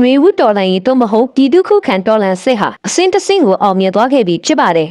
ຫນွေဦးတော်လှန်ရေးသို့မဟုတ်ပြည်သူ့ခုခံတော်လှန်စစ်ဟာအစင်းတစင်းကိုအောင်မြင်သွားခဲ့ပြီဖြစ်ပါတယ်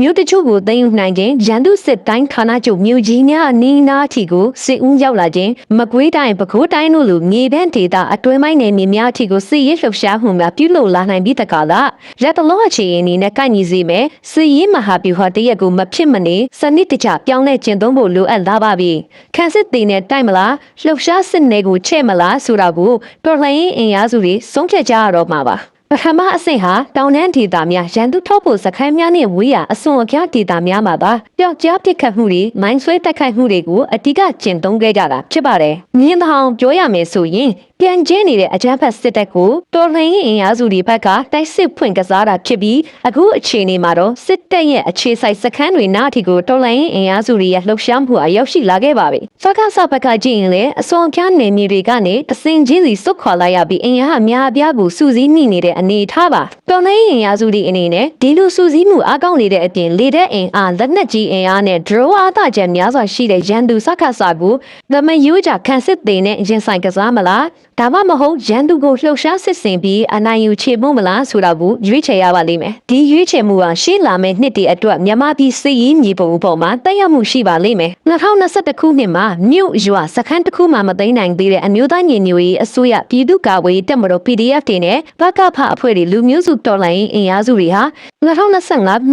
မြို့တချို့ကိုသိမ်းယူနိုင်ခြင်းရန်သူစစ်တိုင်းဌာနချုပ်မြို့ကြီးများအနီးနားအထိကိုစစ်ဦးရောက်လာခြင်းမကွေးတိုင်းပဲခူးတိုင်းတို့လိုမြေပန်းဒေသအတွင်းပိုင်းနယ်မြေများအထိကိုစစ်ရေးလှုပ်ရှားမှုများပြုလုပ်လာနိုင်ပြီးတကားလားရက်တလုံးအခြေအနေနဲ့ကိုက်ညီစေမယ်စစ်ရေးမဟာဗျူဟာတရက်ကိုမဖြစ်မနေစနစ်တကျပြောင်းလဲကျင့်သုံးဖို့လိုအပ်လာပါပြီခန်းစစ်သေးနဲ့တိုက်မလားလှုပ်ရှားစစ်နယ်ကိုချဲ့မလားဆိုတာကိုတော်လှန်ရေးအင်အားစုတွေဆုံးဖြတ်ကြရတော့မှာပါ ပထမအဆင့်ဟာတောင်တန်းဒေသများရန်သူထုတ်ဖို့စခန်းများနဲ့ဝေးရာအစွန်အဖျားဒေသများမှာပါပျောက်ကြားပစ်ခတ်မှုတွေမိုင်းဆွဲတိုက်ခိုက်မှုတွေကိုအတိကကျင့်သုံးခဲ့ကြတာဖြစ်ပါတယ်။မြင်းတောင်ပြောရမယ်ဆိုရင်ပြန်ကျင်းနေတဲ့အကြမ်းဖက်စစ်တပ်ကိုတော်လှန်ရေးအင်အားစုတွေဘက်ကတိုက်စစ်ဖွင့်ကစားတာဖြစ်ပြီးအခုအခြေအနေမှာတော့စစ်တပ်ရဲ့အခြေစိုက်စခန်းတွေနားအထိကိုတော်လှန်ရေးအင်အားစုတွေရဲ့လှုပ်ရှားမှုအရောက်ရှိလာခဲ့ပါပြီ။ဖကဆဘက်ကကြည့်ရင်လည်းအစွန်အဖျားနယ်မြေတွေကနေတစင်ချင်းစီစွတ်ခွာလိုက်ရပြီးအင်အားအများအပြားကိုစုစည်းမိနေတဲ့အနေအထားပါ။တော်လှန်ရေးအင်အားစုတွေအနေနဲ့ဒီလိုစုစည်းမှုအကောင့်နေတဲ့အပြင်လေတဲ့အင်အားလက်နက်ကြီးအင်အားနဲ့ drone အားသာချက်များစွာရှိတဲ့ရန်သူစခဆာကိုသမယိုးကြခန်းစစ်သေးနဲ့ရင်ဆိုင်ကစားမလားဒါမှမဟုတ်ရန်သူကိုလှုပ်ရှားစစ်ဆင်ပြီးအနိုင်ယူချေမှုမလားဆိုတာကိုရွေးချယ်ရပါလိမ့်မယ်ဒီရွေးချယ်မှုဟာရှေ့လာမယ့်နှစ်တည်းအတွက်မြန်မာပြည်စစ်ရေးမြေပုံပေါ်မှာတက်ရောက်မှုရှိပါလိမ့်မယ်2021ခုနှစ်မှာမြို့ရွာစခန်းတစ်ခုမှမသိမ်းနိုင်သေးတဲ့အမျိုးသားညီညွတ်ရေးအစိုးရပြည်သူ့ကာကွယ်ရေးတပ်မတော် PDF တွေနဲ့ဘကဖအဖွဲ့တွေလူမျိုးစုတော်လှန်ရေးအင်အားစုတွေဟာ2025ခု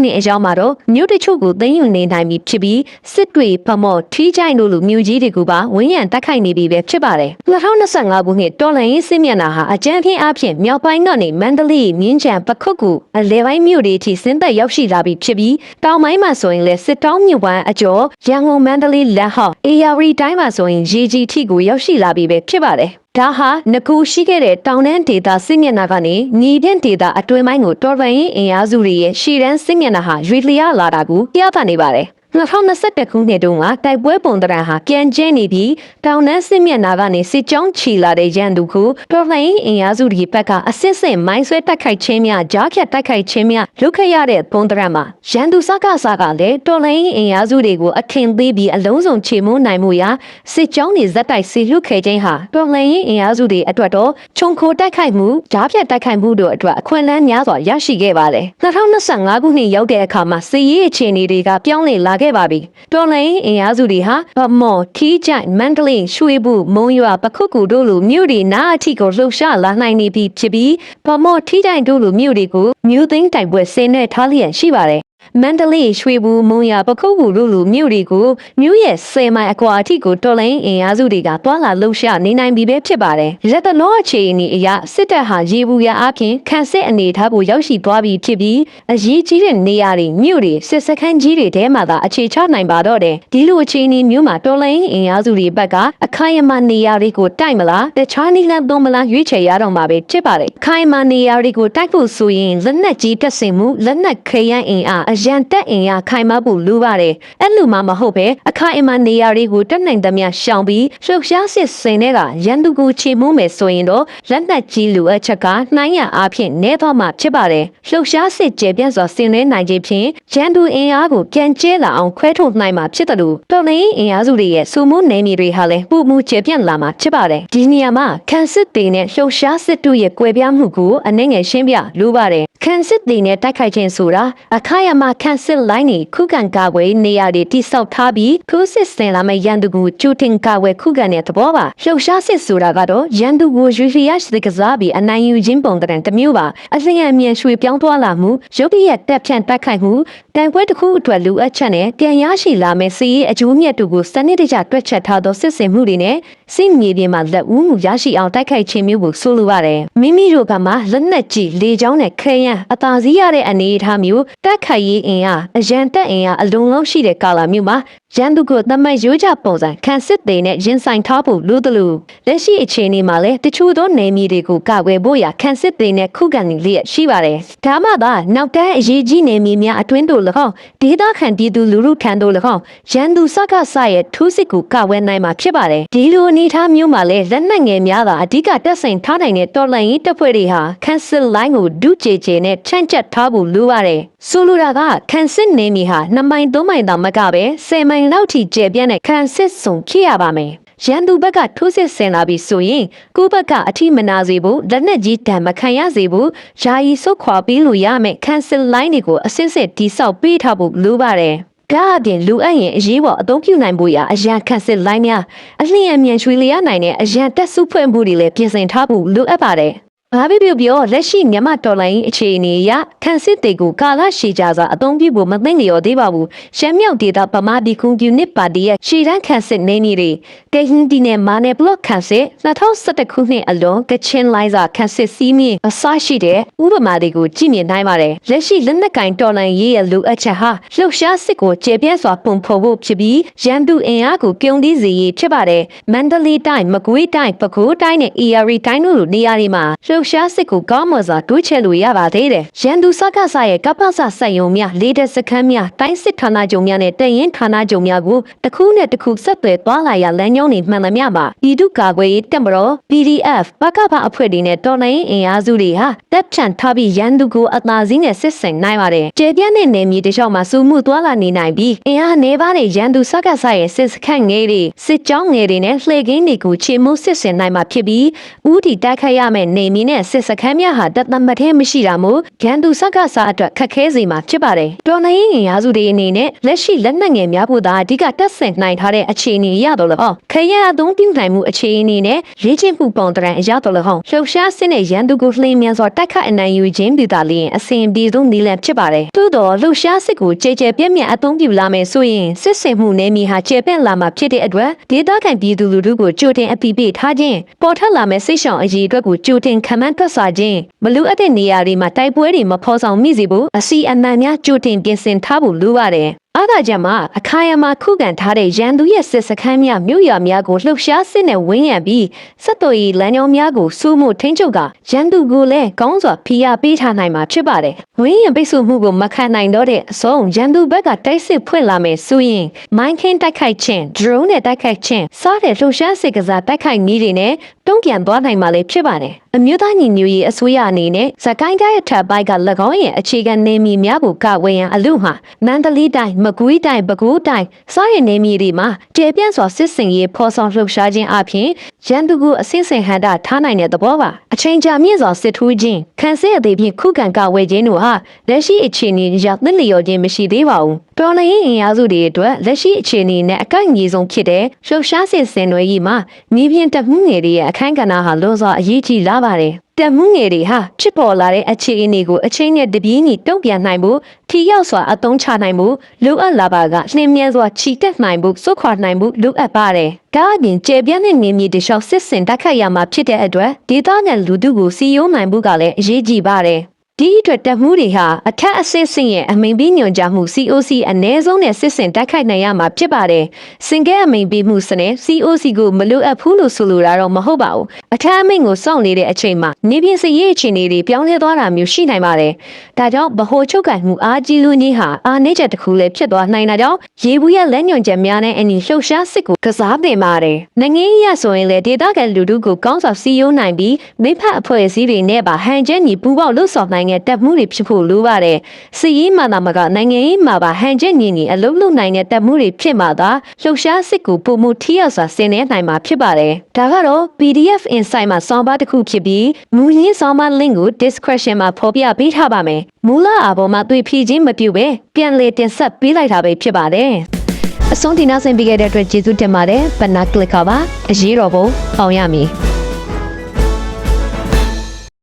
နှစ်အရောက်မှာတော့မြို့တချို့ကိုသိမ်းယူနေနိုင်ပြီဖြစ်ပြီးစစ်တွေဗမော်ထီးချိုင်တို့လူမျိုးကြီးတွေကပါဝင်းရံတက်ခိုက်နေပြီပဲဖြစ်ပါတယ်2025ခုနှစ်တော်လှန်ရေးစစ်မျက်နှာဟာအကြမ်းဖျင်းအဖြစ်မြောက်ပိုင်းကနေမန္တလေးမြင်းချံပခုတ်ကူအလဲပိုင်းမြို့တွေအထိဆင်းသက်ရောက်ရှိလာပြီဖြစ်ပြီးတောင်ပိုင်းမှာဆိုရင်လည်းစစ်တောင်းမြဝမ်းအကျော်ရန်ကုန်မန္တလေးလမ်းဟောက်အေယာရီတိုင်းမှာဆိုရင်ရေကြီးထိကိုရောက်ရှိလာပြီပဲဖြစ်ပါတယ် ဒါဟာငကူရှိခဲ့တဲ့တောင်တန်းဒေတာစစ်မျက်နှာကနေညီပြန့်ဒေတာအတွင်းပိုင်းကိုတော်ပန်ရင်အင်အားစုတွေရဲ့ရှီရန်စစ်မျက်နှာဟာရွေလျားလာတာကိုပြသနေပါတယ် 2021ခုနှစ်တုန်းကတိုက်ပွဲပုံတရံဟာပြန်ကျင်းနေပြီးတောင်တန်းစစ်မျက်နှာကနေစစ်ကြောင်းချီလာတဲ့ရန်သူကိုတော်လှန်ရေးအင်အားစုတွေဘက်ကအစစ်စစ်မိုင်းဆွဲတိုက်ခိုက်ခြင်းများကြားဖြတ်တိုက်ခိုက်ခြင်းများလုပ်ခဲ့ရတဲ့ပုံတရံမှာရန်သူစကားစကားလည်းတော်လှန်ရေးအင်အားစုတွေကိုအထင်သေးပြီးအလုံးစုံချေမှုန်းနိုင်မှုရာစစ်ကြောင်းတွေဇက်တိုက်စီလွတ်ခဲ့ခြင်းဟာတော်လှန်ရေးအင်အားစုတွေအတွက်တော့ခြုံခိုတိုက်ခိုက်မှုကြားဖြတ်တိုက်ခိုက်မှုတို့အတွက်အခွင့်အလမ်းများစွာရရှိခဲ့ပါတယ်2025ခုနှစ်ရောက်တဲ့အခါမှာစစ်ရေးအခြေအနေတွေကပြောင်းလဲလာခဲ့ပါပြီတော်လှန်ရေးအင်အားစုတွေဟာဗမော်ထီးချိုင်မန္တလေးရွှေဘူးမုံရွာပခုတ်ကူတို့လိုမြို့တွေနားအထိကိုလှုပ်ရှားလာနိုင်နေပြီဖြစ်ပြီးဗမော်ထီးချိုင်တို့လိုမြို့တွေကိုမြို့သိမ်းတိုက်ပွဲဆင်းနေထားလျက်ရှိပါတယ် မန္တလေးရွှေဘူးမုံရပခုတ်ကူတို့လိုမြို့တွေကိုမြို့ရဲ့ဆယ်မိုင်အကွာအထိကိုတော်လိုင်းအင်အားစုတွေကတွာလာလှုပ်ရှားနေနိုင်ပြီပဲဖြစ်ပါတယ်။ရက်တလောအခြေအနေအရစစ်တပ်ဟာရေဘူးရအပြင်ခံစစ်အနေထားကိုရောက်ရှိသွားပြီဖြစ်ပြီးအရေးကြီးတဲ့နေရာတွေမြို့တွေစစ်စခန်းကြီးတွေထဲမှာသာအခြေချနိုင်ပါတော့တယ်။ဒီလိုအခြေအနေမျိုးမှာတော်လိုင်းအင်အားစုတွေဘက်ကအခိုင်အမာနေရာတွေကိုတိုက်မလားတခြားနည်းလမ်းသုံးမလားရွေးချယ်ရတော့မှာပဲဖြစ်ပါတယ်။ခိုင်အမာနေရာတွေကိုတိုက်ဖို့ဆိုရင်လက်နက်ကြီးတက်ဆင်မှုလက်နက်ခရမ်းအင်အားအရန်တက်အင်အားခိုင်မာဖို့လိုပါတယ်။အဲ့လိုမှမဟုတ်ပဲအခိုင်အမာနေရာတွေကိုတက်နိုင်သမျှရှောင်ပြီးလှုပ်ရှားစစ်စင်တဲ့ကရန်သူကိုချေမှုမယ်ဆိုရင်တော့လက်နက်ကြီးလိုအပ်ချက်ကနှိုင်းရအားဖြင့်နဲသွားမှာဖြစ်ပါတယ်။လှုပ်ရှားစစ်ကျေပြန့်စွာဆင်နွှဲနိုင်ခြင်းဖြင့်ရန်သူအင်အားကိုပြန်ကျဲလာအောင်ခွဲထုတ်နိုင်မှာဖြစ်တယ်လို့တော်လင်းအင်အားစုတွေရဲ့စုမှုနယ်မြေတွေဟာလည်းပုံမှုကျေပြန့်လာမှာဖြစ်ပါတယ်။ဒီနေရာမှာခန်းစစ်တွေနဲ့လှုပ်ရှားစစ်တို့ရဲ့ကွဲပြားမှုကိုအနှဲငယ်ရှင်းပြလိုပါတယ်။ခန်းစစ်တွေနဲ့တိုက်ခိုက်ခြင်းဆိုတာအခါရမခန်းစစ်လိုင်းနေခုခံကာကွယ်နေရာတွေတိစောက်ထားပြီးခုစစ်စင်လာမယ့်ရန်သူကိုကျူတင်ကာကွယ်ခုခံတဲ့သဘောပါလှုပ်ရှားစစ်ဆိုတာကတော့ရန်သူကိုရွေလျားစစ်ကစားပြီးအနိုင်ယူခြင်းပုံတဲ့တစ်မျိုးပါအလျင်အမြန်ရွှေပြောင်းသွားလာမှုရုပ်ရည်တက်ဖြန့်တိုက်ခိုက်မှုတန်ခွဲတစ်ခုအတွက်လူအပ်ချက်နဲ့ပြန်ရရှိလာမယ့်စီးရေးအကျိုးမြတ်တို့ကိုစနစ်တကျတွက်ချက်ထားသောစစ်စင်မှုတွေနဲ့စစ်မြေပြင်မှာလက်ဦးမှုရရှိအောင်တိုက်ခိုက်ခြင်းမျိုးကိုဆိုလိုပါတယ်မိမိတို့ကမှလက်နက်ကြီးလေကြောင်းနဲ့ခရယံအသာစီးရတဲ့အနေအထားမျိုးတက်ခိုက်ရေးအင်အားအရန်တက်အင်အားအလုံးလုံးရှိတဲ့ကာလာမျိုးမှာ ရန်သူကိုသတ်မှတ်ရိုးကြပုံစံခံစစ်သေးနဲ့ရင်ဆိုင်ထားဖို့လိုသလိုလက်ရှိအခြေအနေမှာလည်းတချို့သောနယ်မြေတွေကိုကာကွယ်ဖို့ရာခံစစ်သေးနဲ့ခုခံနေလျက်ရှိပါတယ်။ဒါမှသာနောက်တန်းအရေးကြီးနယ်မြေများအတွင်းတို့၎င်းဒေသခံပြည်သူလူထုထံတို့၎င်းရန်သူစကားဆရဲ့ထိုးစစ်ကိုကာဝယ်နိုင်မှာဖြစ်ပါတယ်။ဒီလိုအနေအထားမျိုးမှာလည်းလက်နက်ငယ်များသာအဓိကတက်ဆိုင်ထားနိုင်တဲ့တော်လှန်ရေးတပ်ဖွဲ့တွေဟာခံစစ်လိုင်းကိုဒုကြေကြေနဲ့ချန့်ကျက်ထားဖို့လိုပါတယ်။ဆိုလိုတာကခံစစ်နယ်မြေဟာ2မိုင်3မိုင်သာမကပဲ10မိုင်လောက်ထိကျယ်ပြန့်တဲ့ခံစစ်စုံဖြစ်ရပါမယ်။ရန်သူဘက်ကထိုးစစ်ဆင်လာပြီးဆိုရင်ကိုယ့်ဘက်ကအထိမနာစေဖို့လက်နက်ကြီးတံမခံရစေဖို့ယာယီဆုတ်ခွာပြီးလို့ရမယ်ခံစစ်လိုင်းတွေကိုအစစ်စစ်တိဆောက်ပေးထားဖို့လိုပါတယ်။ဒါအပြင်လူအပ်ရင်အရေးပေါ်အသုံးပြုနိုင်ဖို့ရအရန်ခက်စစ်လိုင်းများအလျင်အမြန်ချွေလျရနိုင်တဲ့အရန်တက်စုဖွဲ့မှုတွေလည်းပြင်ဆင်ထားဖို့လိုအပ်ပါတယ်။ ဘာဖြစ်ဖြစ်ပြောလက်ရှိမြန်မာတော်လိုင်းအခြေအနေအရခန့်စစ်တွေကိုကာလရှည်ကြာစွာအသုံးပြုဖို့မသိလျော်သေးပါဘူးရှမ်းမြောက်ဒေသဗမာပြည်ကွန်မြူနစ်ပါတီရဲ့ရှေ့တန်းခန့်စစ်နေနေတွေတေဟင်းဒီနယ်မာနယ်ဘလော့ခန့်စစ်2011ခုနှစ်အလွန်ကချင်လိုင်းစာခန့်စစ်စီးမြင့်အစရှိတဲ့ဥပမာတွေကိုကြည့်မြင်နိုင်ပါတယ်လက်ရှိလက်နက်ကင်တော်လိုင်းရေးရဲ့လိုအပ်ချက်ဟာလှုပ်ရှားစစ်ကိုကျေပြန့်စွာပုံဖော်ဖို့ဖြစ်ပြီးရန်သူအင်အားကိုပြုံးသီးစေရေးဖြစ်ပါတယ်မန္တလေးတိုင်းမကွေးတိုင်းပဲခူးတိုင်းနဲ့ AR တိုင်းတို့လိုနေရာတွေမှာလှုပ်ရှားစစ်ကိုကောင်းမွန်စွာတွေးချက်လို့ရပါသေးတယ်ရန်သူစကားဆရဲ့ကပ္ပစစက်ယုံများလေးတဲ့စခန်းများတိုင်းစစ်ဌာနချုပ်များနဲ့တရင်ဌာနချုပ်များကိုတစ်ခုနဲ့တစ်ခုဆက်သွယ်သွားလာရလမ်းကြောင်းတွေမှန်သမျှမှာဤသူကာကွယ်ရေးတပ်မတော် PDF ဘကပအဖွဲ့တွေနဲ့တော်လှန်ရေးအင်အားစုတွေဟာတပ်ဖြန့်ထားပြီးရန်သူကိုအသာစီးနဲ့စစ်ဆင်နိုင်ပါတယ်။ကျေပြန့်တဲ့နယ်မြေတစ်လျှောက်မှာစုမှုသွားလာနေနိုင်ပြီးအင်အားနေပါတဲ့ရန်သူစကားဆရဲ့စစ်စခန်းငယ်တွေစစ်ကြောင်းငယ်တွေနဲ့လှည့်ကင်းတွေကိုချေမှုစစ်ဆင်နိုင်မှာဖြစ်ပြီးဥတီတိုက်ခိုက်ရမယ့်နေမီနဲ့စစ်စခန်းများဟာတသမတ်ထဲမရှိတာမို့ရန်သူစကားဆအတွက်ခက်ခဲစေမှာဖြစ်ပါတယ်။တော်လှန်ရေးအင်အားစုတွေအနေနဲ့လက်ရှိလက်နက်ငယ်များဖို့သာအဓိကတက်ဆင်နိုင်ထားတဲ့အခြေအနေရတော့လို့ခရရအသုံးပြုနိုင်မှုအခြေအနေနဲ့ရေးချင်းမှုပုံတရံအရတော့လို့လှုပ်ရှားစစ်နဲ့ရန်သူကိုလှိမ်မြန်စွာတိုက်ခတ်အနိုင်ယူခြင်းပြည်သာလျင်အစဉ်ပြေဆုံးနည်းလမ်းဖြစ်ပါတယ်။သို့တော်လှုပ်ရှားစစ်ကိုကြဲကြဲပြည့်မြတ်အသုံးပြုလာမယ်ဆိုရင်စစ်စင်မှုနယ်မြေဟာကျေပြန့်လာမှာဖြစ်တဲ့အတွက်ဒေသခံပြည်သူလူထုကိုကြိုတင်အပိပေးထားခြင်းပေါ်ထွက်လာမယ့်စိတ်ရှောင်အရေးအတွက်ကိုကြိုတင်ခံမှန်းတွက်ဆခြင်းမလူအပ်တဲ့နေရာတွေမှာတိုက်ပွဲတွေမဖော်ဆောင်မိစေဖို့အစီအမံများကြိုတင်ပြင်ဆင်ထားဖို့လိုပါတယ်အားသာချက်မှာအခါရမှာခုခံထားတဲ့ရန်သူရဲ့စစ်စခန်းများမြို့ရွာများကိုလှုပ်ရှားစစ်နဲ့ဝင်းရံပြီးစစ်တော်ရီလမ်းကြောင်းများကိုစိုးမှုထိန်းချုပ်ကရန်သူကိုလည်းကောင်းစွာဖိအားပေးထားနိုင်မှာဖြစ်ပါတယ်။ဝင်းရံပိတ်ဆို့မှုကိုမခံနိုင်တော့တဲ့အဆုံးရန်သူဘက်ကတိုက်စစ်ဖွင့်လာမယ်ဆိုရင်မိုင်းခင်းတိုက်ခိုက်ခြင်း drone နဲ့တိုက်ခိုက်ခြင်းစားတဲ့လှုပ်ရှားစစ်ကစားတိုက်ခိုက်နည်းတွေနဲ့ တုံ့ပြန်သွားနိုင်မှာလည်းဖြစ်ပါတယ်။အမျိုးသားညီညွတ်ရေးအစိုးရအနေနဲ့ဇကိုင်းတိုင်းအထက်ပိုင်းက၎င်းရဲ့အခြေခံနေမီများကိုကာဝေးရန်အလို့ဟာမန္တလေးတိုင်းမကွေးတိုင်းပဲခူးတိုင်းစားရနေမီတွေမှာတည်ပြန့်စွာစစ်စင်ရေးဖော်ဆောင်လှုပ်ရှားခြင်းအပြင်ရန်သူကိုအစင်းစင်ဟန်တာထားနိုင်တဲ့သဘောပါအချိန်ကြာမြင့်စွာစစ်ထိုးခြင်းခံစစ်အသေးဖြင့်ခုခံကာဝေးခြင်းတို့ဟာလက်ရှိအခြေအနေအရသင့်လျော်ခြင်းမရှိသေးပါဘူးတော်လှန်ရေးအင်အားစုတွေအတွက်လက်ရှိအခြေအနေနဲ့အကိုက်အညီဆုံးဖြစ်တဲ့လှုပ်ရှားစစ်စင်တွေကြီးမှာမြေပြင်တပ်မှုငယ်တွေရဲ့အခန်းကဏ္ဍဟာလွန်စွာအရေးကြီးလာပါတယ်တက်မှုငယ်တွေဟာဖြစ်ပေါ်လာတဲ့အခြေအနေကိုအချိန်နဲ့တပြေးညီတုံ့ပြန်နိုင်ဖို့ထီရောက်စွာအသုံးချနိုင်ဖို့လိုအပ်လာပါကနှင်းမြဲစွာချီတက်နိုင်ဖို့စွတ်ခွာနိုင်ဖို့လိုအပ်ပါတယ်။ဒါအပြင်ကျေပြန့်တဲ့နေမြေတလျှောက်စစ်စင်တိုက်ခိုက်ရမှာဖြစ်တဲ့အတွက်ဒေသနဲ့လူထုကိုစီယုံနိုင်ဖို့ကလည်းအရေးကြီးပါတယ်။ ဒီအတွက်တပ်မှုတွေဟာအထက်အဆင့်ဆင့်ရဲ့အမိန်ပေးညွှန်ကြားမှု COC အ ਨੇ ဆုံးနဲ့စစ်စင်တိုက်ခိုက်နိုင်ရမှာဖြစ်ပါတယ်။စင်ကဲအမိန်ပေးမှုစနစ် COC ကိုမလိုအပ်ဘူးလို့ဆိုလိုတာတော့မဟုတ်ပါဘူး။အထက်အမိန်ကိုစောင့်နေတဲ့အချိန်မှာနေပြင်စရေးအခြေအနေတွေပြောင်းလဲသွားတာမျိုးရှိနိုင်ပါတယ်။ဒါကြောင့်ဗဟိုချုပ်ကင်မှုအားကြီးလူကြီးဟာအားနည်းချက်တစ်ခုလည်းဖြစ်သွားနိုင်တာကြောင့်ရေဘူးရဲ့လက်ညွှန်ချက်များနဲ့အညီလှုပ်ရှားစစ်ကိုကစားတင်ပါတယ်။နိုင်ငံရေးရဆိုရင်လည်းဒေသခံလူထုကိုကောင်းစွာစီယုံနိုင်ပြီးမိဖက်အဖွဲ့အစည်းတွေနဲ့ပါဟန်ချက်ညီပူးပေါင်းလှုပ်ဆောင်နိုင်တဲ့တပ်မှုတွေဖြစ်ဖို့လိုပါတယ်။စီရေးမှသာမကနိုင်ငံရေးမှာပါဟန်ချက်ညီညီအလုံးလုံးနိုင်တဲ့တပ်မှုတွေဖြစ်မှသာလှုပ်ရှားစစ်ကိုပုံမှုထိရောက်စွာဆင်နွှဲနိုင်မှာဖြစ်ပါတယ်။ဒါကတော့ PDF Insight မှာစောင်းပါတစ်ခုဖြစ်ပြီးမူရင်းစောင်းပါ link ကို description မှာဖော်ပြပေးထားပါမယ်။မူလအပေါ်မှာတွေ့ဖြည့်ခြင်းမပြုဘဲပြန်လည်တင်ဆက်ပေးလိုက်တာပဲဖြစ်ပါတယ်။အဆုံးဒီနောက်ဆင်ပေးခဲ့တဲ့အတွက်ကျေးဇူးတင်ပါတယ်။ဘနာကလစ်ကပါအရေးတော်ပုံအောင်ရမည်။